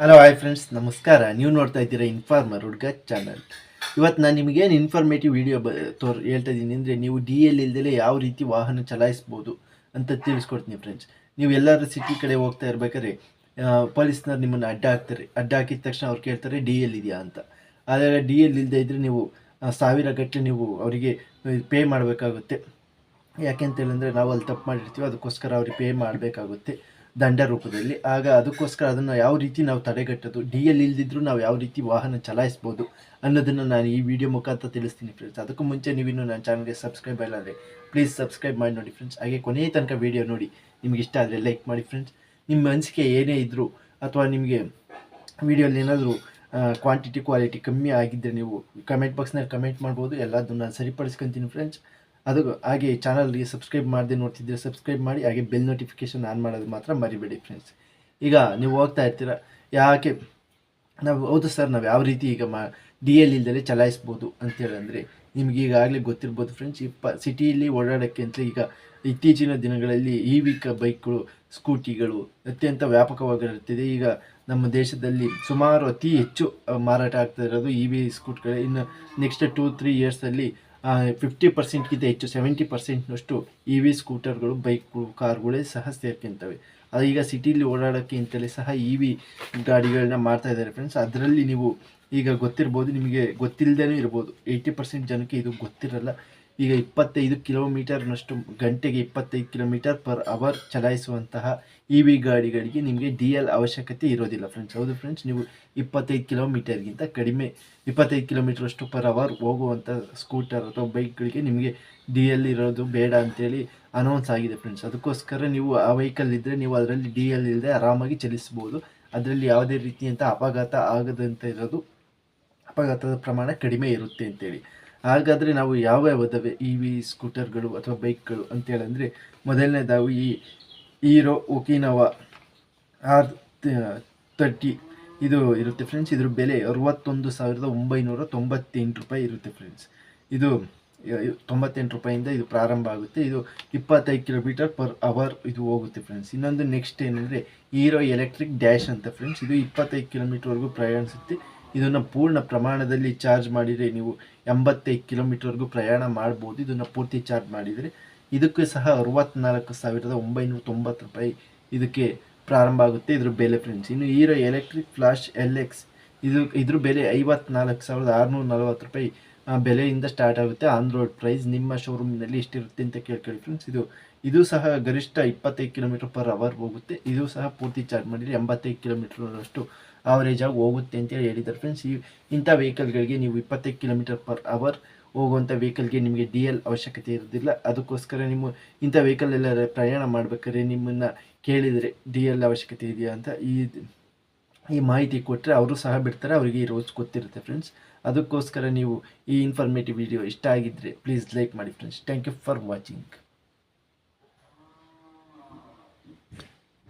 Hello hi friends ನಮಸ್ಕಾರ. ನೀವು ನೋಡ್ತಾ ಇದ್ದೀರಾ ಇನ್ಫಾರ್ಮರ್ ಹುಡುಗ ಚಾನಲ್ ಇವತ್ತು ನಾನು ನಿಮಗೇನು ಇನ್ಫಾರ್ಮೇಟಿವ್ ವಿಡಿಯೋ ಬ ತೋರ್ ಹೇಳ್ತಾ ಇದ್ದೀನಿ ಅಂದರೆ ನೀವು ಡಿ ಎಲ್ ಇಲ್ದಲೇ ಯಾವ ರೀತಿ ವಾಹನ ಚಲಾಯಿಸ್ಬೋದು ಅಂತ ತಿಳಿಸ್ಕೊಡ್ತೀನಿ ಫ್ರೆಂಡ್ಸ್ ನೀವು ಎಲ್ಲರೂ ಸಿಟಿ ಕಡೆ ಹೋಗ್ತಾ ಇರ್ಬೇಕಾದ್ರೆ ಪೊಲೀಸ್ನವ್ರು ನಿಮ್ಮನ್ನು ಅಡ್ಡ ಹಾಕ್ತಾರೆ ಅಡ್ಡ ಹಾಕಿದ ತಕ್ಷಣ ಅವ್ರು ಕೇಳ್ತಾರೆ ಡಿ ಎಲ್ ಇದೆಯಾ ಅಂತ. ಆದರೆ ಡಿ ಎಲ್ ಇಲ್ಲದೆ ಇದ್ದರೆ ನೀವು ಸಾವಿರ ಗಟ್ಟಲೆ ನೀವು ಅವರಿಗೆ ಪೇ ಮಾಡಬೇಕಾಗುತ್ತೆ. ಯಾಕೆಂತೇಳಿದ್ರೆ ನಾವು ಅಲ್ಲಿ ತಪ್ಪು ಮಾಡಿರ್ತೀವಿ, ಅದಕ್ಕೋಸ್ಕರ ಅವ್ರಿಗೆ ಪೇ ಮಾಡಬೇಕಾಗುತ್ತೆ. ದಂಡ ರೂಪದಲ್ಲಿ. ಆಗ ಅದಕ್ಕೋಸ್ಕರ ಅದನ್ನು ಯಾವ ರೀತಿ ನಾವು ತಡೆಗಟ್ಟೋದು ಡಿ ಎಲ್ ಇಲ್ದಿದ್ರು ನಾವು ಯಾವ ರೀತಿ ವಾಹನ ಚಲಾಯಿಸ್ಬೋದು ಅನ್ನೋದನ್ನು ನಾನು ಈ ವಿಡಿಯೋ ಮುಖಾಂತರ ತಿಳಿಸ್ತೀನಿ ಫ್ರೆಂಡ್ಸ್ ಅದಕ್ಕೂ ಮುಂಚೆ ನೀವಿನ್ನು ನನ್ನ ಚಾನಲ್ಗೆ ಸಬ್ಸ್ಕ್ರೈಬ್ ಇಲ್ಲ ಅಂದರೆ ಪ್ಲೀಸ್ ಸಬ್ಸ್ಕ್ರೈಬ್ ಮಾಡಿ ನೋಡಿ ಫ್ರೆಂಡ್ಸ್ ಹಾಗೆ ಕೊನೆಯ ತನಕ ವಿಡಿಯೋ ನೋಡಿ, ನಿಮ್ಗೆ ಇಷ್ಟ ಆದರೆ ಲೈಕ್ ಮಾಡಿ ಫ್ರೆಂಡ್ಸ್ ನಿಮ್ಮ ಅನಿಸಿಕೆ ಏನೇ ಇದ್ದರೂ ಅಥವಾ ನಿಮಗೆ ವಿಡಿಯೋಲಿ ಏನಾದರೂ ಕ್ವಾಂಟಿಟಿ ಕ್ವಾಲಿಟಿ ಕಮ್ಮಿ ಆಗಿದ್ದರೆ ನೀವು ಕಮೆಂಟ್ ಬಾಕ್ಸ್ನಲ್ಲಿ ಕಮೆಂಟ್ ಮಾಡ್ಬೋದು. ಎಲ್ಲದನ್ನು ನಾನು ಸರಿಪಡಿಸ್ಕೊತೀನಿ ಫ್ರೆಂಡ್ಸ್ ಅದು ಹಾಗೆ ಚಾನಲ್ಗೆ ಸಬ್ಸ್ಕ್ರೈಬ್ ಮಾಡದೆ ನೋಡ್ತಿದ್ದೀರಾ, ಸಬ್ಸ್ಕ್ರೈಬ್ ಮಾಡಿ ಹಾಗೆ ಬೆಲ್ ನೋಟಿಫಿಕೇಷನ್ ಆನ್ ಮಾಡೋದು ಮಾತ್ರ ಮರಿಬೇಡಿ ಫ್ರೆಂಡ್ಸ್ ಈಗ ನೀವು ಹೋಗ್ತಾ ಇರ್ತೀರ, ಯಾಕೆ ನಾವು, ಹೌದು ಸರ್ ನಾವು ಯಾವ ರೀತಿ ಈಗ ಮಾ ಡಿ ಎಲ್ ಇಲ್ದಲೇ ಚಲಾಯಿಸ್ಬೋದು ಅಂತೇಳಂದರೆ ನಿಮ್ಗೆ ಈಗಾಗಲೇ ಗೊತ್ತಿರ್ಬೋದು ಫ್ರೆಂಡ್ಸ್ ಈ ಪ ಸಿಟಿಯಲ್ಲಿ ಓಡಾಡೋಕ್ಕೆ ಅಂತ ಈಗ ಇತ್ತೀಚಿನ ದಿನಗಳಲ್ಲಿ ಇ ವಿ ಕ, ಬೈಕ್ಗಳು, ಸ್ಕೂಟಿಗಳು ಅತ್ಯಂತ ವ್ಯಾಪಕವಾಗಿರುತ್ತಿದೆ. ಈಗ ನಮ್ಮ ದೇಶದಲ್ಲಿ ಸುಮಾರು ಅತಿ ಹೆಚ್ಚು ಮಾರಾಟ ಆಗ್ತಾ ಇರೋದು ಇ ವಿ ಸ್ಕೂಟ್ಗಳೇ ಇನ್ನು ನೆಕ್ಸ್ಟ್ ಟೂ ತ್ರೀ ಇಯರ್ಸಲ್ಲಿ ಫಿಫ್ಟಿ ಪರ್ಸೆಂಟ್ಗಿಂತ ಹೆಚ್ಚು ಸೆವೆಂಟಿ ಪರ್ಸೆಂಟ್ನಷ್ಟು ಇ ವಿ ಸ್ಕೂಟರ್ಗಳು ಬೈಕ್ಗಳು ಕಾರ್ಗಳೇ ಸಹ ಸೇರ್ಕೊಂತವೆ. ಅದು ಈಗ ಸಿಟೀಲಿ ಓಡಾಡೋಕ್ಕೆ ಅಂತಲೇ ಸಹ ಇ ವಿ ಗಾಡಿಗಳನ್ನ ಮಾಡ್ತಾ ಇದ್ದಾರೆ ಫ್ರೆಂಡ್ಸ್ ಅದರಲ್ಲಿ ನೀವು ಈಗ ಗೊತ್ತಿರ್ಬೋದು, ನಿಮಗೆ ಗೊತ್ತಿಲ್ಲದೇ ಇರ್ಬೋದು. ಏಯ್ಟಿ ಪರ್ಸೆಂಟ್ ಜನಕ್ಕೆ ಇದು ಗೊತ್ತಿರಲ್ಲ. ಈಗ ಇಪ್ಪತ್ತೈದು ಕಿಲೋಮೀಟರ್ನಷ್ಟು ಗಂಟೆಗೆ ಇಪ್ಪತ್ತೈದು ಕಿಲೋಮೀಟರ್ ಪರ್ ಅವರ್ ಚಲಾಯಿಸುವಂತಹ ಇ ವಿ ಗಾಡಿಗಳಿಗೆ ನಿಮಗೆ ಡಿ ಎಲ್ ಅವಶ್ಯಕತೆ ಇರೋದಿಲ್ಲ ಫ್ರೆಂಡ್ಸ್ ಹೌದು ಫ್ರೆಂಡ್ಸ್ ನೀವು ಇಪ್ಪತ್ತೈದು ಕಿಲೋಮೀಟರ್ಗಿಂತ ಕಡಿಮೆ ಇಪ್ಪತ್ತೈದು ಕಿಲೋಮೀಟ್ರಷ್ಟು ಪರ್ ಅವರ್ ಹೋಗುವಂಥ ಸ್ಕೂಟರ್ ಅಥವಾ ಬೈಕ್ಗಳಿಗೆ ನಿಮಗೆ ಡಿ ಎಲ್ ಇರೋದು ಬೇಡ ಅಂತೇಳಿ ಅನೌನ್ಸ್ ಆಗಿದೆ ಫ್ರೆಂಡ್ಸ್ ಅದಕ್ಕೋಸ್ಕರ ನೀವು ಆ ವೆಹಿಕಲ್ ಇದ್ದರೆ ನೀವು ಅದರಲ್ಲಿ ಡಿ ಎಲ್ ಇಲ್ಲದೆ ಆರಾಮಾಗಿ ಚಲಿಸ್ಬೋದು. ಅದರಲ್ಲಿ ಯಾವುದೇ ರೀತಿಯಂಥ ಅಪಘಾತ ಆಗದಂತ ಇರೋದು ಅಪಘಾತದ ಪ್ರಮಾಣ ಕಡಿಮೆ ಇರುತ್ತೆ ಅಂತೇಳಿ. ಹಾಗಾದರೆ ನಾವು ಯಾವ ಯಾವದವೆ? ಇ ವಿ ಸ್ಕೂಟರ್ಗಳು ಅಥವಾ ಬೈಕ್ಗಳು ಅಂತೇಳಂದರೆ ಮೊದಲನೇದಾವು ಈ ಈರೋ ಒಕಿನವ, ಆರ್ ತರ್ಟಿ ಇದು ಇರುತ್ತೆ ಫ್ರೆಂಡ್ಸ್ ಇದ್ರ ಬೆಲೆ ಅರವತ್ತೊಂದು ಸಾವಿರದ ಒಂಬೈನೂರ ತೊಂಬತ್ತೆಂಟು ರೂಪಾಯಿ ಇರುತ್ತೆ ಫ್ರೆಂಡ್ಸ್ ಇದು ತೊಂಬತ್ತೆಂಟು ರೂಪಾಯಿಂದ ಇದು ಪ್ರಾರಂಭ ಆಗುತ್ತೆ. ಇದು ಇಪ್ಪತ್ತೈದು ಕಿಲೋಮೀಟರ್ ಪರ್ ಅವರ್ ಇದು ಹೋಗುತ್ತೆ ಫ್ರೆಂಡ್ಸ್ ಇನ್ನೊಂದು ನೆಕ್ಸ್ಟ್ ಏನಂದರೆ ಹೀರೋ ಎಲೆಕ್ಟ್ರಿಕ್ ಡ್ಯಾಶ್ ಅಂತ ಫ್ರೆಂಡ್ಸ್ ಇದು ಇಪ್ಪತ್ತೈದು ಕಿಲೋಮೀಟರ್ವರೆಗೂ ಪ್ರಯಾಣಿಸುತ್ತೆ. ಇದನ್ನು ಪೂರ್ಣ ಪ್ರಮಾಣದಲ್ಲಿ ಚಾರ್ಜ್ ಮಾಡಿದರೆ ನೀವು ಎಂಬತ್ತೈದು ಕಿಲೋಮೀಟರ್ವರೆಗೂ ಪ್ರಯಾಣ ಮಾಡ್ಬೋದು. ಇದನ್ನು ಪೂರ್ತಿ ಚಾರ್ಜ್ ಮಾಡಿದರೆ ಇದಕ್ಕೆ ಸಹ ಅರವತ್ನಾಲ್ಕು ಸಾವಿರದ ಒಂಬೈನೂರ ತೊಂಬತ್ತು ರೂಪಾಯಿ ಇದಕ್ಕೆ ಪ್ರಾರಂಭ ಆಗುತ್ತೆ ಇದ್ರ ಬೆಲೆ ಫ್ರೆಂಡ್ಸ್ ಇನ್ನು Hero Electric Flash L X ಇದು ಇದ್ರ ಬೆಲೆ ಐವತ್ನಾಲ್ಕು ಸಾವಿರದ ಆರುನೂರ ನಲವತ್ತು ರೂಪಾಯಿ ಬೆಲೆಯಿಂದ ಸ್ಟಾರ್ಟ್ ಆಗುತ್ತೆ. ಆನ್ ರೋಡ್ ಪ್ರೈಸ್ ನಿಮ್ಮ ಶೋರೂಮ್ನಲ್ಲಿ ಎಷ್ಟಿರುತ್ತೆ ಅಂತ ಕೇಳ್ಕೊಳ್ಳಿ ಫ್ರೆಂಡ್ಸ್ ಇದು ಇದು ಸಹ ಗರಿಷ್ಠ ಇಪ್ಪತ್ತೈದು ಕಿಲೋಮೀಟರ್ ಪರ್ ಅವರ್ ಹೋಗುತ್ತೆ. ಇದು ಸಹ ಪೂರ್ತಿ ಚಾರ್ಜ್ ಮಾಡಿದರೆ ಎಂಬತ್ತೈದು ಕಿಲೋಮೀಟರ್ನಷ್ಟು ಆವರೇಜ್ ಆಗಿ ಹೋಗುತ್ತೆ ಅಂತೇಳಿ ಹೇಳಿದ್ದಾರೆ ಫ್ರೆಂಡ್ಸ್ ಈ, ಇಂಥ ವೆಹಿಕಲ್ಗಳಿಗೆ ನೀವು ಇಪ್ಪತ್ತೈದು ಕಿಲೋಮೀಟರ್ ಪರ್ ಅವರ್ ಹೋಗುವಂಥ ವೆಹಿಕಲ್ಗೆ ನಿಮಗೆ ಡಿ ಎಲ್ ಅವಶ್ಯಕತೆ ಇರೋದಿಲ್ಲ. ಅದಕ್ಕೋಸ್ಕರ ನಿಮ್ಮ, ಇಂಥ ವೆಹಿಕಲ್ ಎಲ್ಲ ಪ್ರಯಾಣ ಮಾಡಬೇಕಾದ್ರೆ ನಿಮ್ಮನ್ನು ಕೇಳಿದರೆ ಡಿ ಎಲ್ ಅವಶ್ಯಕತೆ ಇದೆಯಾ ಅಂತ. ಈ ಈ ಮಾಹಿತಿ ಕೊಟ್ಟರೆ ಅವರು ಸಹ ಬಿಡ್ತಾರೆ, ಅವರಿಗೆ ಈ ರೋಸ್ ಗೊತ್ತಿರುತ್ತೆ ಫ್ರೆಂಡ್ಸ್ ಅದಕ್ಕೋಸ್ಕರ ನೀವು ಈ ಇನ್ಫಾರ್ಮೇಟಿವ್ ವಿಡಿಯೋ ಇಷ್ಟ ಆಗಿದ್ದರೆ ಪ್ಲೀಸ್ ಲೈಕ್ ಮಾಡಿ friends thank you for watching